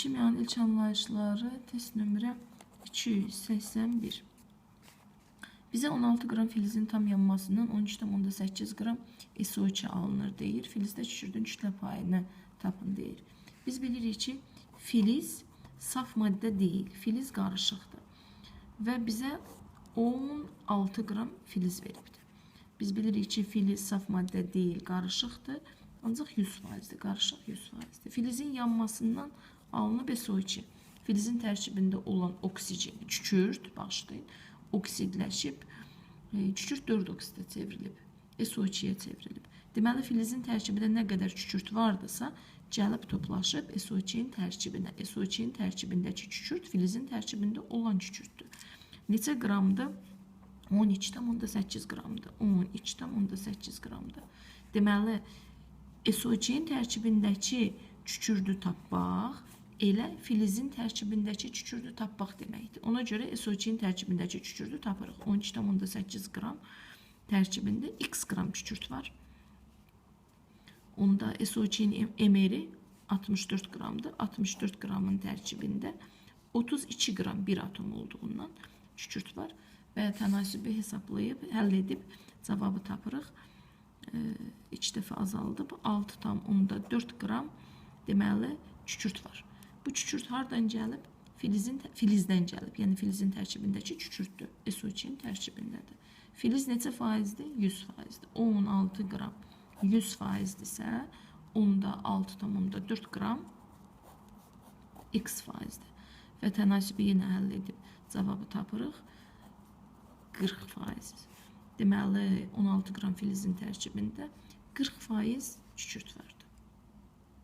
Kimyanın ilk anlayışları test nömrə 281. Bizə 16 qram filizin tam yanmasından 13,8 qram SO2 alınır deyir. Filizdə çükürdün kütlə payını tapın deyir. Biz bilirik ki, filiz saf maddə deyil, filiz qarışıqdır. Və bizə 16 qram filiz veribdir. Biz bilirik ki, filiz saf maddə deyil, qarışıqdır. Ancaq 100%dir, qarışıq 100%dir. Filizin yanmasından alınıb SO2. Filizin tərkibində olan oksigen, kükürt, bağışlayın, oksidləşib, e, kükürt 4 oksidə çevrilib, SO2-yə çevrilib. Deməli, filizin tərkibində nə qədər kükürt vardısa, gəlib toplaşıb SO2-nin tərkibinə. SO2-nin tərkibindəki kükürt filizin tərkibində olan kükürtdür. Neçə qramdır? 12,8 qramdır. 12,8 qramdır. Deməli, SO2-nin tərkibindəki kükürdü tapmaq elə filizin tərkibindəki kükürdü tapmaq deməkdir. Ona görə SO2-nin tərkibindəki kükürdü tapırıq. 12,8 qram tərkibində x qram kükürt var. Onda SO2-nin emeri 64 qramdır. 64 qramın tərkibində 32 qram bir atom olduğundan kükürt var və tənasibi hesablayıb, həll edib cavabı tapırıq. 2 dəfə azaldıb 6,4 qram deməli kükürt var. Bu kükürt hardan gəlib? Filizin filizdən gəlib. Yəni filizin tərkibindəki kükürtdür. SO2-nin tərkibindədir. Filiz neçə faizdir? 100 faizdir. 16 qram 100 faizdirsə, onda 6,4 qram x faizdir. Və tənasibi yenə həll edib cavabı tapırıq. 40 faiz. Deməli 16 qram filizin tərkibində 40 faiz kükürt var.